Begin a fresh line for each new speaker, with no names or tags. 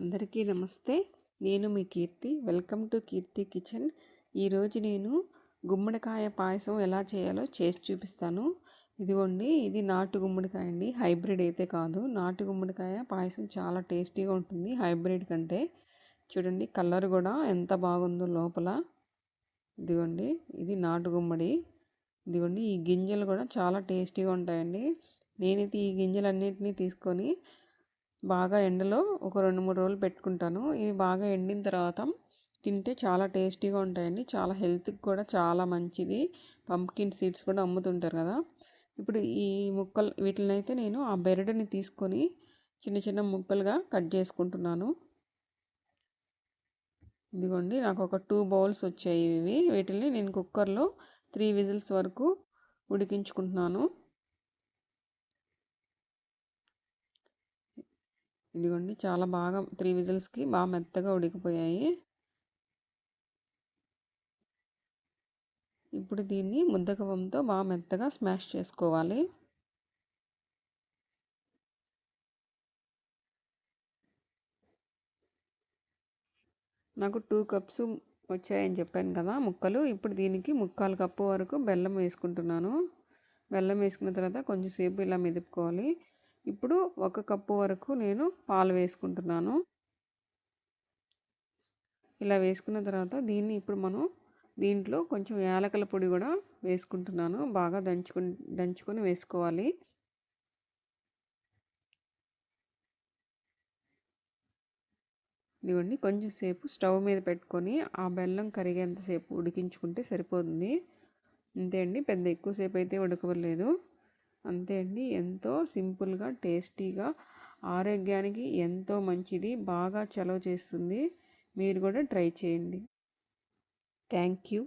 అందరికీ నమస్తే. నేను మీ Keerthi. Welcome to Keerthi kitchen. ఈరోజు నేను గుమ్మడికాయ పాయసం ఎలా చేయాలో చేసి చూపిస్తాను. ఇదిగోండి ఇది నాటు గుమ్మడికాయ అండి. హైబ్రిడ్ అయితే కాదు. నాటు గుమ్మడికాయ పాయసం చాలా టేస్టీగా ఉంటుంది హైబ్రిడ్ కంటే. చూడండి కలర్ కూడా ఎంత బాగుందో లోపల. ఇదిగోండి ఇది నాటు గుమ్మడి. ఇదిగోండి ఈ గింజలు కూడా చాలా టేస్టీగా ఉంటాయండి. నేనైతే ఈ గింజలన్నింటినీ తీసుకొని బాగా ఎండలో ఒక రెండు మూడు రోజులు పెట్టుకుంటాను. ఇవి బాగా ఎండిన తర్వాత తింటే చాలా టేస్టీగా ఉంటాయండి. చాలా హెల్త్కి కూడా చాలా మంచిది. పంప్కిన్ సీడ్స్ కూడా అమ్ముతుంటారు కదా. ఇప్పుడు ఈ ముక్కలు వీటిని అయితే నేను ఆ బెరడుని తీసుకొని చిన్న చిన్న ముక్కలుగా కట్ చేసుకుంటున్నాను. ఇదిగోండి నాకు ఒక టూ బౌల్స్ వచ్చాయి ఇవి. వీటిని నేను కుక్కర్లో త్రీ విజిల్స్ వరకు ఉడికించుకుంటున్నాను. ఇదిగోండి చాలా బాగా త్రీ విజిల్స్కి బాగా మెత్తగా ఉడికిపోయాయి. ఇప్పుడు దీన్ని ముద్దకవంతో బాగా మెత్తగా స్మాష్ చేసుకోవాలి. నాకు టూ కప్స్ వచ్చాయని చెప్పాను కదా ముక్కలు. ఇప్పుడు దీనికి ముక్కాలు కప్పు వరకు బెల్లం వేసుకుంటున్నాను. బెల్లం వేసుకున్న తర్వాత కొంచెం సేపు ఇలా మెదుపుకోవాలి. ఇప్పుడు ఒక కప్పు వరకు నేను పాలు వేసుకుంటున్నాను. ఇలా వేసుకున్న తర్వాత దీన్ని ఇప్పుడు మనం దీంట్లో కొంచెం యాలకల పొడి కూడా వేసుకుంటున్నాను. బాగా దంచుకుని దంచుకొని వేసుకోవాలి. ఇదిగోండి కొంచెం సేపు స్టవ్ మీద పెట్టుకొని ఆ బెల్లం కరిగేంతసేపు ఉడికించుకుంటే సరిపోతుంది. అంతే అండి పెద్ద ఎక్కువసేపు అయితే ఉడకవలేదు అంతే అండి. ఎంతో సింపుల్గా టేస్టీగా ఆరోగ్యానికి ఎంతో మంచిది. బాగా చలవ చేస్తుంది. మీరు కూడా ట్రై చేయండి. Thank you.